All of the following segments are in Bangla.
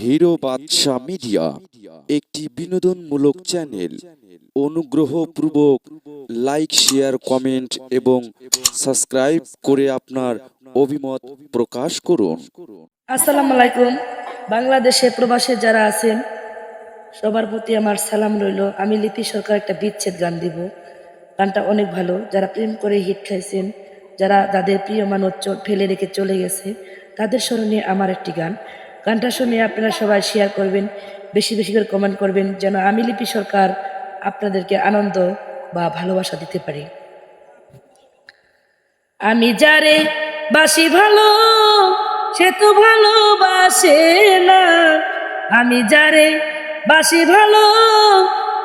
হিরো বাদশা মিডিয়া একটি বিনোদনমূলক চ্যানেল। অনুগ্রহপূর্বক লাইক, শেয়ার, কমেন্ট এবং সাবস্ক্রাইব করে আপনার অভিমত প্রকাশ করুন। আসসালামু আলাইকুম। বাংলাদেশে প্রবাসে যারা আছেন, সবার প্রতি আমার সালাম রইল। আমি লিপি সরকার একটা বিচ্ছেদ গান দিব। গানটা অনেক ভালো। যারা প্রেম করে হিট খাইছেন, যারা যাদের প্রিয় মানুষ ফেলে রেখে চলে গেছে, তাদের স্মরণে আমার একটি গান। গানটা শুনে আপনারা সবাই শেয়ার করবেন, বেশি বেশি করে কমেন্ট করবেন, যেন আমি লিপি সরকার আপনাদেরকে আনন্দ বা ভালোবাসা দিতে পারি। আমি যারে বাসি ভালো, সে তো ভালোবাসে না। আমি যারে বাসি ভালো,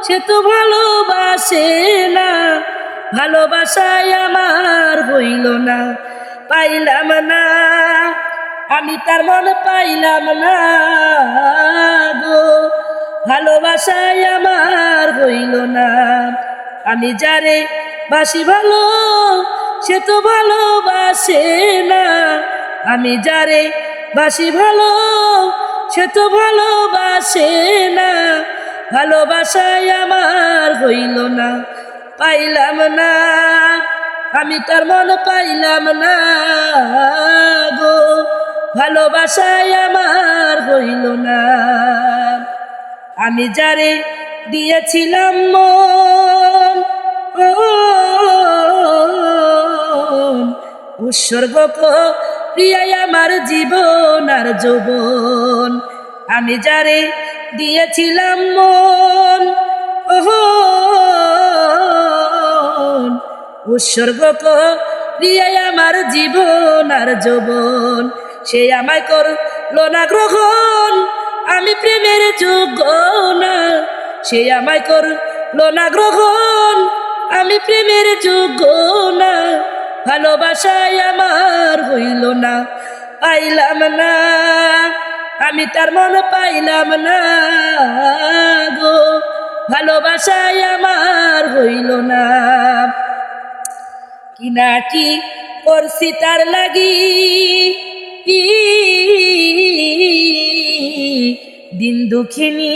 সে তো ভালোবাসে না। ভালোবাসায় আমার হইল না, পাইলাম না। আমি তার মন পাইলাম না গো। ভালোবাসায় আমার হইল না। আমি যারে বাসি ভালো, সে তো ভালোবাসে না। আমি যারে বাসি ভালো, সে তো ভালোবাসে না। ভালোবাসায় আমার হইল না, পাইলাম না। আমি তার মন পাইলাম না গো। ভালোবাসায় আমার হইল না। আমি যারে দিয়েছিলাম মন উৎসর্গ প্রিয়াই আমার জীবন আর যৌবন। আমি যারে দিয়েছিলাম মন উৎসর্গ প্রিয়াই আমার জীবন আর যৌবন। সে আমায় করল না গ্রহণ। আমি প্রেমের যোগ্য না, সে আমায় করল না গ্রহণ। আমি প্রেমের যোগ্য না, ভালোবাসায় আমার হইল না, পাইলাম না। আমি তার মন পাইলাম না গো, ভালোবাসায় আমার হইল না। কি না কি করছি তার লাগি? দিন দুঃখিনী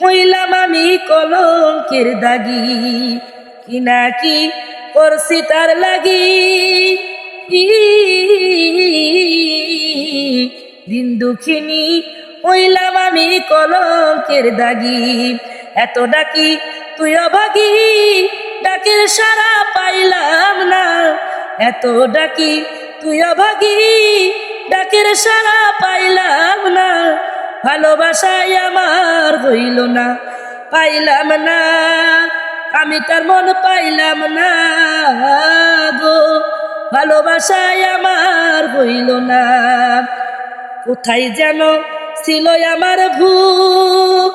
হইলাম আমি কলঙ্কের দাগি। কি না কি করছি তার লাগি? দিন দুঃখিনী হইলাম আমি কলঙ্কের দাগি। এত ডাকি তুই অভাগী ডাকের সারা পাইলাম না। এত ডাকি তুই অভাগী ডাকের সারা পাইলাম না, ভালোবাসায় আমার হইল না, পাইলাম না, আমি তার মন পাইলাম না গো, ভালোবাসায় আমার হইল না। কোথায় যেন ছিল আমার ভুল,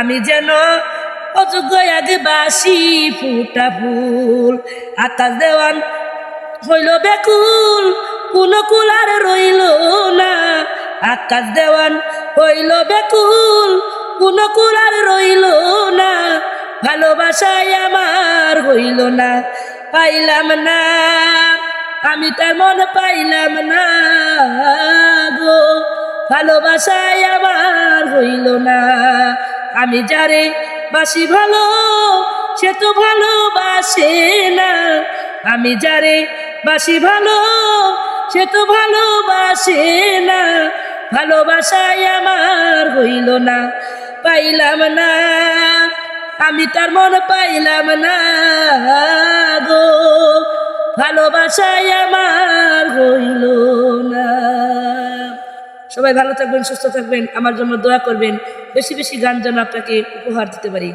আমি যেন অযোগ্য আগে বাসি ফুটা ফুল আকাশ দেওয়ান হইল বেকুল, কোন কুলার রইল না। আকাশ দেওয়ান হইল বেকুল, কোন কুলার রইল না। ভালোবাসায় আমার হইল না, পাইলাম না। আমি তার মন পাইলাম না গো ভালোবাসায় আমার হইল না। আমি যারে বাসি ভালো, সে তো ভালোবাসে না। আমি যারে বাসি ভালো, সে তো ভালোবাসে না। ভালোবাসায় আমার হইল না, পাইলাম না। আমি তার মন পাইলাম না গো। ভালোবাসায় আমার হইল না। সবাই ভালো থাকবেন, সুস্থ থাকবেন, আমার জন্য দোয়া করবেন। বেশি বেশি গান যেন আপনাকে উপহার দিতে পারি।